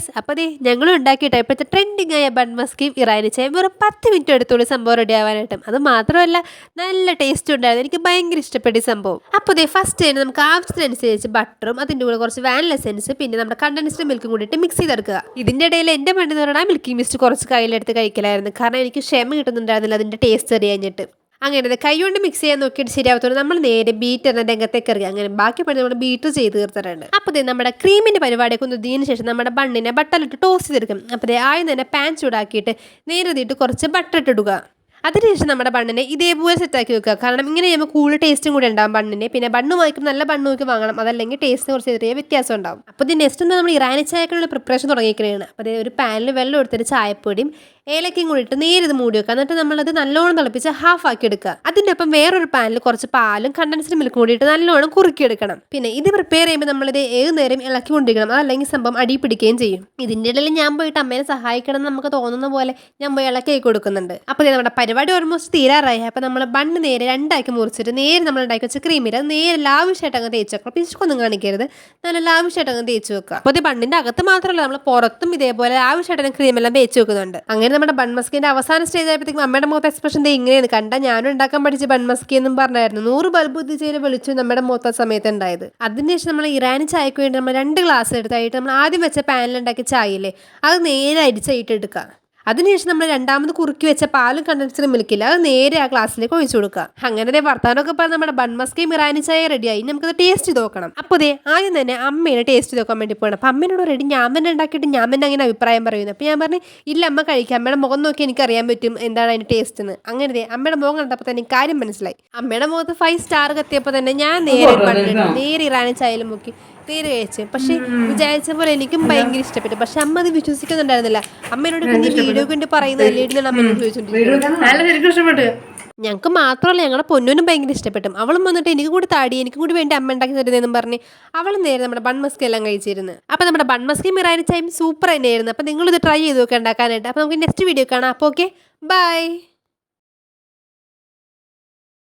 Guys അപ്പോൾ ദേ ഞങ്ങളും ഉണ്ടാക്കിയിട്ട്. ഇപ്പോഴത്തെ ട്രെൻഡിങ് ആയ ബൺ മസ്കിയും ഇറാനി ചായ വെറും പത്ത് മിനിറ്റ് എടുത്തോളൂ സംഭവം റെഡി ആവാനായിട്ടും. അത് മാത്രമല്ല നല്ല ടേസ്റ്റ് ഉണ്ടായിരുന്നു. എനിക്ക് ഭയങ്കര ഇഷ്ടപ്പെട്ട സംഭവം. അപ്പോൾ ദേ ഫസ്റ്റ് തന്നെ നമുക്ക് ആവശ്യത്തിനനുസരിച്ച് ബട്ടറും അതിന്റെ കൂടെ കുറച്ച് വാനില സെൻസ് പിന്നെ നമ്മുടെ കണ്ടൻസ്ഡ് മിൽക്കും കൂടിയിട്ട് മിക്സ് ചെയ്തെടുക്കുക. ഇതിന്റെ ഇടയിൽ എന്റെ പണ്ടെന്ന് പറഞ്ഞാൽ മിൽക്കി മിസ്റ്റ് കുറച്ച് കയ്യിലെടുത്ത് കഴിക്കലായിരുന്നു. കാരണം എനിക്ക് ക്ഷമ കിട്ടുന്നുണ്ടായിരുന്നില്ല അതിന്റെ ടേസ്റ്റ് അറിയാഞ്ഞിട്ട് അങ്ങനെ ദേ കൈ കൊണ്ട് മിക്സ് ചെയ്യാൻ നോക്കിയിട്ട് ശരിയാവത്തോടെ നമ്മൾ നേരെ ബീറ്റ് എന്ന രംഗത്തേക്ക് ഇറങ്ങി. അങ്ങനെ ബാക്കി പണി നമ്മൾ ബീറ്റ് ചെയ്ത് തീർത്തിട്ടുണ്ട്. അപ്പോൾ ദേ നമ്മുടെ ക്രീമിന്റെ പരിപാടിയൊക്കെ ഒന്ന് ഇതിന് ശേഷം നമ്മുടെ ബണ്ണിനെ ബട്ടറിലിട്ട് ടോസ്റ്റ് ചെയ്തെടുക്കും. അപ്പോൾ ദേ ആദ്യം തന്നെ പാൻ ചൂടാക്കിയിട്ട് നേരെ തീയിട്ട് കുറച്ച് ബട്ടർ ഇട്ടിടുക അതിനുശേഷം നമ്മുടെ ബണ്ണിനെ ഇതേപോലെ സെറ്റാക്കി വെക്കുക. കാരണം ഇങ്ങനെ ചെയ്യുമ്പോൾ കൂടുതൽ ടേസ്റ്റും കൂടി ഉണ്ടാവും ബണ്ണിന് പിന്നെ ബണ്ണ് വാങ്ങിക്കും നല്ല ബണ്ണ് നോക്കി വാങ്ങണം. അതല്ലെങ്കിൽ ടേസ്റ്റിന് കുറച്ച് ചെറിയ വ്യത്യാസം ഉണ്ടാവും. അപ്പോൾ ഇത് നെക്സ്റ്റ് നമ്മൾ ഇറാനി ചായക്കുള്ള പ്രിപ്പറേഷൻ തുടങ്ങിയിരിക്കുകയാണ്. അപ്പോൾ ഒരു പാനിൽ വെള്ളം എടുത്തിട്ട് ചായപ്പൊടിയും ഏലക്കയും കൂടി ഇട്ട് നേരെ ഇത് മൂടി വെക്കുക. എന്നിട്ട് നമ്മളത് നല്ലോണം തിളപ്പിച്ച് ഹാഫ് ആക്കി എടുക്കുക. അതിന്റെ ഒപ്പം വേറൊരു പാനിൽ കുറച്ച് പാലും കണ്ടൻസ്ഡ് മിൽക്കും കൂടി ഇട്ട് നല്ലോണം കുറുക്കിയെടുക്കണം പിന്നെ ഇത് പ്രിപ്പയർ ചെയ്യുമ്പോൾ നമ്മളിത് ഏത് നേരം ഇളക്കി കൊണ്ടിരിക്കണം അതല്ലെങ്കിൽ സംഭവം അടി പിടിക്കുകയും ചെയ്യും. ഇതിന്റെ ഇടയിൽ ഞാൻ പോയിട്ട് അമ്മേനെ സഹായിക്കണം എന്ന് നമുക്ക് തോന്നുന്ന പോലെ ഞാൻ പോയി ഇളക്കി കൊടുക്കുന്നുണ്ട്. അപ്പോൾ നമ്മുടെ പരിപാടി ഓൾമോസ്റ്റ് തീരാറായി. അപ്പോൾ നമ്മൾ ബണ്ണ് നേരെ രണ്ടാക്കി മുറിച്ചിട്ട് നേരെ നമ്മൾ ഉണ്ടാക്കി വെച്ച ക്രീമിൽ അത് നേരെ ലാവിഷായിട്ട് അങ്ങ് തേച്ച് വെക്കണം. പിശുക്കൊന്നും കാണിക്കരുത്. നല്ല ലാവിഷായിട്ട് അങ്ങ് തേച്ച് വെക്കുക. അപ്പോൾ ഇത് ബണ്ണിന്റെ അകത്ത് മാത്രമല്ല നമ്മൾ പുറത്തും ഇതേപോലെ ലാവിഷായിട്ട് ക്രീമെല്ലാം തേച്ച് വെക്കുന്നുണ്ട്. അങ്ങനെ നമ്മുടെ ബൺമസ്കിന്റെ അവസാന സ്റ്റേജ് ആയപ്പോഴത്തേക്കും അമ്മയുടെ മുഖത്ത് എക്സ്പ്രഷൻ ദേ ഇങ്ങനെയാണ്. കണ്ട ഞാനും ഉണ്ടാക്കാൻ പഠിച്ച ബൺമസ്കി എന്നും പറഞ്ഞായിരുന്നു. നൂറ് ബൾബ് ഉദ്ദേശിച്ച് വിളിച്ചു നമ്മുടെ മുഖത്ത് സമയത്ത് ഉണ്ടായത്. അതിനുശേഷം നമ്മൾ ഇറാനി ചായക്ക് വേണ്ടി നമ്മൾ രണ്ട് ഗ്ലാസ് എടുത്തായിട്ട് നമ്മൾ ആദ്യം വെച്ച പാനിൽ ഉണ്ടാക്കിയ ചായയില്ലേ അത് നേരെ അരിച്ചായിട്ട് എടുക്കുക അതിനുശേഷം നമ്മൾ രണ്ടാമത് കുറുക്കി വെച്ച പാലും കണ്ടൻസ്ഡ് മിൽക്കില്ല അത് നേരെ ആ ഗ്ലാസ്സിലേക്ക് ഒഴിച്ചു കൊടുക്കുക. അങ്ങനെ വർത്താനമൊക്കെ പറഞ്ഞ് നമ്മുടെ ബൺമസ്കയും ഇറാനി ചായ റെഡിയായി നമുക്ക് നമുക്കത് ടേസ്റ്റ് ചെയ്ത് നോക്കണം. അപ്പോൾ ദേ ആദ്യം തന്നെ അമ്മേനെ ടേസ്റ്റ് ചെയ്ത് നോക്കാൻ വേണ്ടി പോകണം അപ്പം അമ്മേനോട് റെഡി ഞാൻ തന്നെ ഉണ്ടാക്കിയിട്ട് ഞാൻ തന്നെ അങ്ങനെ അഭിപ്രായം പറയുന്നു. അപ്പോൾ ഞാൻ പറഞ്ഞു ഇല്ല അമ്മ കഴിക്കാം. അമ്മയുടെ മുഖം നോക്കി എനിക്ക് അറിയാൻ പറ്റും എന്താണ് അതിന്റെ ടേസ്റ്റ് എന്ന് അങ്ങനെ അമ്മയുടെ മുഖം കണ്ടപ്പോൾ തന്നെ കാര്യം മനസ്സിലായി. അമ്മയുടെ മുഖത്ത് ഫൈവ് സ്റ്റാർ കത്തിയപ്പോൾ തന്നെ ഞാൻ നേരെ നേരെ ഇറാനി ചായയിൽ മുക്കി. നേരെ കഴിച്ചു. പക്ഷെ വിചാരിച്ച പോലെ എനിക്കും ഭയങ്കര ഇഷ്ടപ്പെട്ടു. പക്ഷെ അമ്മ അത് വിശ്വസിക്കുന്നുണ്ടായിരുന്നില്ല. അമ്മേനോട് വീഡിയോ കൊണ്ട് പറയുന്നതല്ലേ അമ്മ ചോദിച്ചോണ്ടിരിക്കുന്നത് ഞങ്ങൾക്ക് മാത്രമല്ല ഞങ്ങളുടെ പൊന്നൂനും ഭയങ്കര ഇഷ്ടപ്പെട്ടു. അവളും വന്നിട്ട് എനിക്ക് കൂടി താടി എനിക്ക് കൂടി വേണ്ടി അമ്മ ഉണ്ടാക്കി തരുന്നതെന്നും പറഞ്ഞ് അവൾ നേരെ നമ്മുടെ ബൺമസ്കി എല്ലാം കഴിച്ചിരുന്നു. അപ്പോൾ നമ്മുടെ ബൺമസ്കി മിറാനി ചായം സൂപ്പർ തന്നെയായിരുന്നു. അപ്പോൾ നിങ്ങളിത് ട്രൈ ചെയ്ത് നോക്കുക ഉണ്ടാക്കാനായിട്ട്. അപ്പോൾ നമുക്ക് നെക്സ്റ്റ് വീഡിയോ കാണാം. അപ്പോൾ ഓക്കെ ബൈ